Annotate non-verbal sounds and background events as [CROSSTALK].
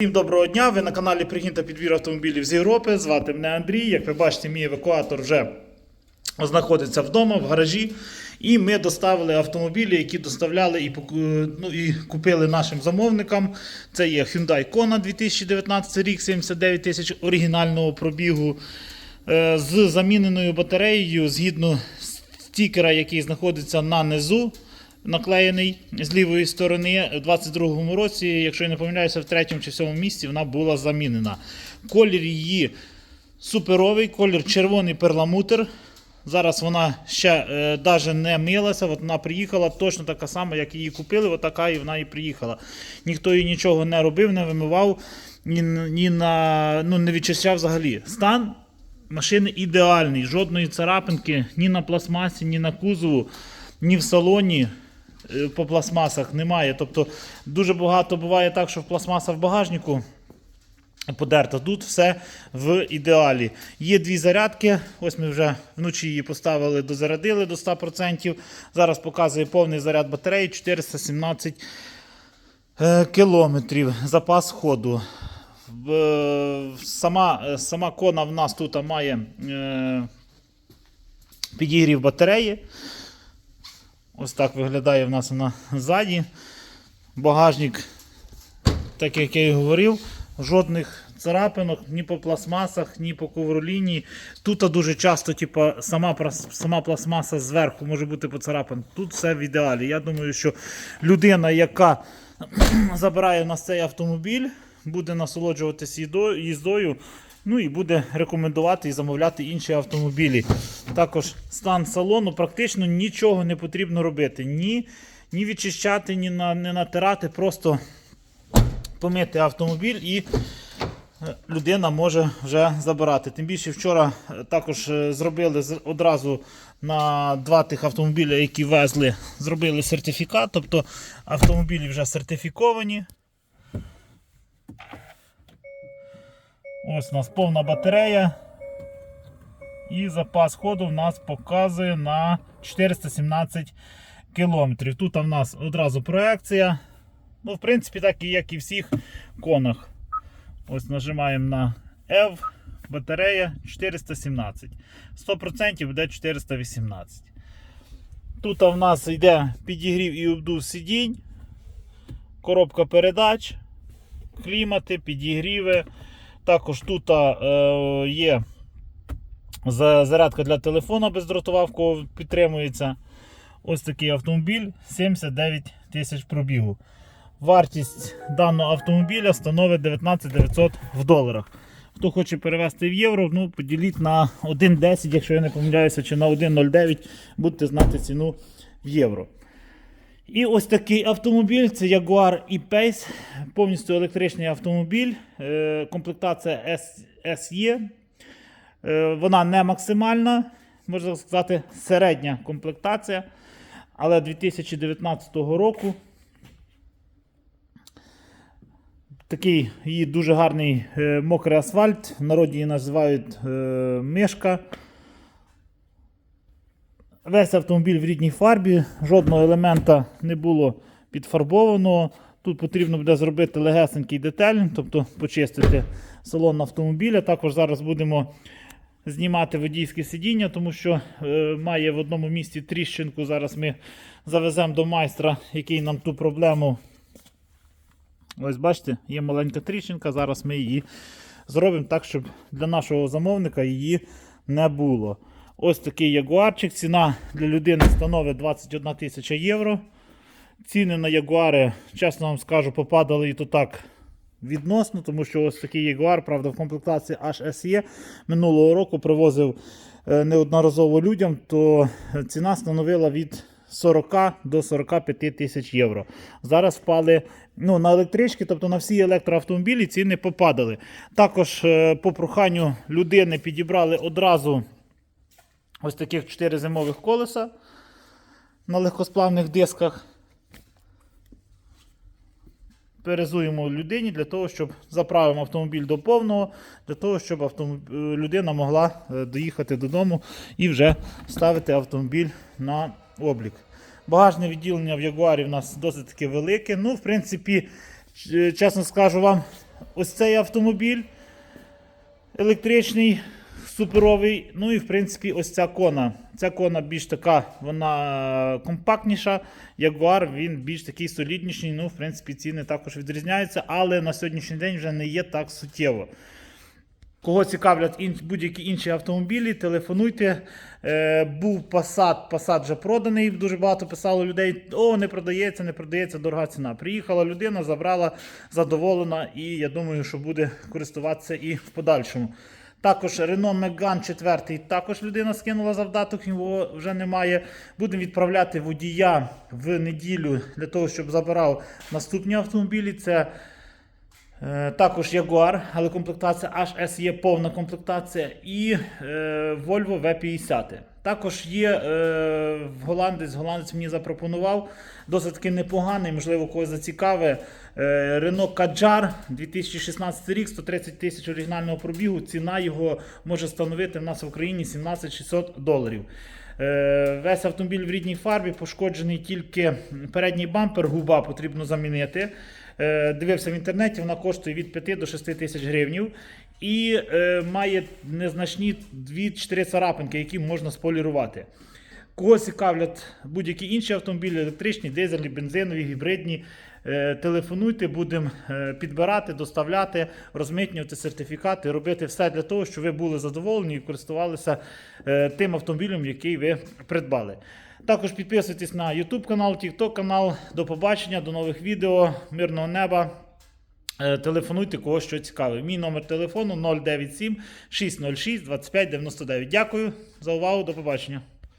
Всім доброго дня! Ви на каналі Пригін та підбір автомобілів з Європи. Звати мене Андрій. Як ви бачите, мій евакуатор вже знаходиться вдома в гаражі. І ми доставили автомобілі, які доставляли і, ну, і купили нашим замовникам. Це є Hyundai Kona 2019 рік, 79 тисяч оригінального пробігу е, з заміненою батареєю згідно стікера, який знаходиться на низу наклеєний з лівої сторони. У 22-му році, якщо я не помиляюся, в третьому чи сьомому місці вона була замінена. Колір її суперовий, колір червоний перламутр. Зараз вона ще е, навіть не милася, от вона приїхала точно така сама, як її купили, от і вона і приїхала. Ніхто їй нічого не робив, не вимивав, ні, ні на, ну, не відчищав взагалі. Стан машини ідеальний, жодної царапинки ні на пластмасі, ні на кузову, ні в салоні е, по пластмасах немає. Тобто дуже багато буває так, що пластмаса в багажнику подерта. Тут все в ідеалі. Є дві зарядки. Ось ми вже вночі її поставили, дозарядили до 100%. Зараз показує повний заряд батареї 417 е, кілометрів. Запас ходу. Е, Сама, е, сама кона в нас тут має е, підігрів батареї. Ось так виглядає в нас вона ззаді. Багажник, так як я і говорив, жодних царапинок ні по пластмасах, ні по ковролінії. Тут дуже часто типу, сама, сама пластмаса зверху може бути поцарапана. Тут все в ідеалі. Я думаю, що людина, яка [CLEARS THROAT] забирає нас цей автомобіль, буде насолоджуватися їздою. Ну і буде рекомендувати і замовляти інші автомобілі. Також стан салону практично нічого не потрібно робити. Ні, ні відчищати, ні на, не натирати, просто помити автомобіль і е, людина може вже забирати. Тим більше вчора е, також е, зробили одразу на два тих автомобіля, які везли, зробили сертифікат, тобто автомобілі вже сертифіковані. Ось у нас повна батарея. І запас ходу в нас показує на 417 кілометрів. Тут у нас одразу проекція. Ну, в принципі, так і як і всіх конах. Ось нажимаємо на F, батарея 417. 100% буде 418. Тут в нас йде підігрів і обдув сидінь, коробка передач, клімати, підігріви. Також тут е, є зарядка для телефона кого підтримується. Ось такий автомобіль 79 тисяч пробігу. Вартість даного автомобіля становить 19 900 в доларах. Хто хоче перевести в євро, ну поділіть на 1,10, якщо я не помиляюся, чи на 1,09, будете знати ціну в євро. І ось такий автомобіль це Jaguar E-Pace, повністю електричний автомобіль, е, комплектація SE. Е, Вона не максимальна, можна сказати, середня комплектація, але 2019 року. Такий її дуже гарний е, мокрий асфальт. В народі її називають е, мишка. Весь автомобіль в рідній фарбі, жодного елемента не було підфарбованого. Тут потрібно буде зробити легесенький детелінг, тобто почистити салон автомобіля. Також зараз будемо знімати водійське сидіння, тому що е, має в одному місці тріщинку. Зараз ми завеземо до майстра, який нам ту проблему. Ось бачите, є маленька тріщинка. Зараз ми її зробимо так, щоб для нашого замовника її не було. Ось такий ягуарчик. Ціна для людини становить 21 тисяча євро. Ціни на ягуари, чесно вам скажу, попадали і то так відносно, тому що ось такий ягуар, правда, в комплектації HSE минулого року привозив е, неодноразово людям, то ціна становила від 40 до 45 тисяч євро. Зараз впали ну, на електрички, тобто на всі електроавтомобілі ціни попадали. Також е, по проханню людини підібрали одразу ось таких 4 зимових колеса на легкосплавних дисках. Перезуємо людині для того, щоб заправимо автомобіль до повного, для того, щоб автомоб... е, людина могла е, доїхати додому і вже ставити автомобіль на облік. Багажне відділення в Ягуарі в нас досить таки велике. Ну, в принципі, чесно скажу вам, ось цей автомобіль електричний, суперовий. Ну і в принципі, ось ця кона. Ця кона більш така, вона компактніша. Ягуар він більш такий солідніший. Ну, в принципі, ціни також відрізняються, але на сьогоднішній день вже не є так суттєво. Кого цікавлять будь-які інші автомобілі, телефонуйте. Е, був Passat, Passat вже проданий. Дуже багато писало людей: о, не продається, не продається, дорога ціна. Приїхала людина, забрала, задоволена, і я думаю, що буде користуватися і в подальшому. Також Renault Megane 4 також людина скинула завдаток, його вже немає. Будемо відправляти водія в неділю для того, щоб забирав наступні автомобілі. Це Е, Також Jaguar, але комплектація HS є повна комплектація, і е, Volvo V50. Також є е, голландець, голландець мені запропонував, досить таки непоганий, можливо, когось зацікаве. Е, Renault Kadjar 2016 рік, 130 тисяч оригінального пробігу. Ціна його може становити в нас в Україні 17 600 доларів. Е, Весь автомобіль в рідній фарбі, пошкоджений тільки передній бампер, губа потрібно замінити. Е, Дивився в інтернеті, вона коштує від 5 до 6 тисяч гривнів. І має незначні 2-4 царапинки, які можна сполірувати. Кого цікавлять будь-які інші автомобілі, електричні, дизельні, бензинові, гібридні. е, Телефонуйте, будемо е, підбирати, доставляти, розмитнювати сертифікати, робити все для того, щоб ви були задоволені і користувалися е, тим автомобілем, який ви придбали. Також підписуйтесь на YouTube канал, TikTok канал. До побачення, до нових відео, мирного неба. Телефонуйте, кого що цікаве. Мій номер телефону 097 606 2599. Дякую за увагу, до побачення.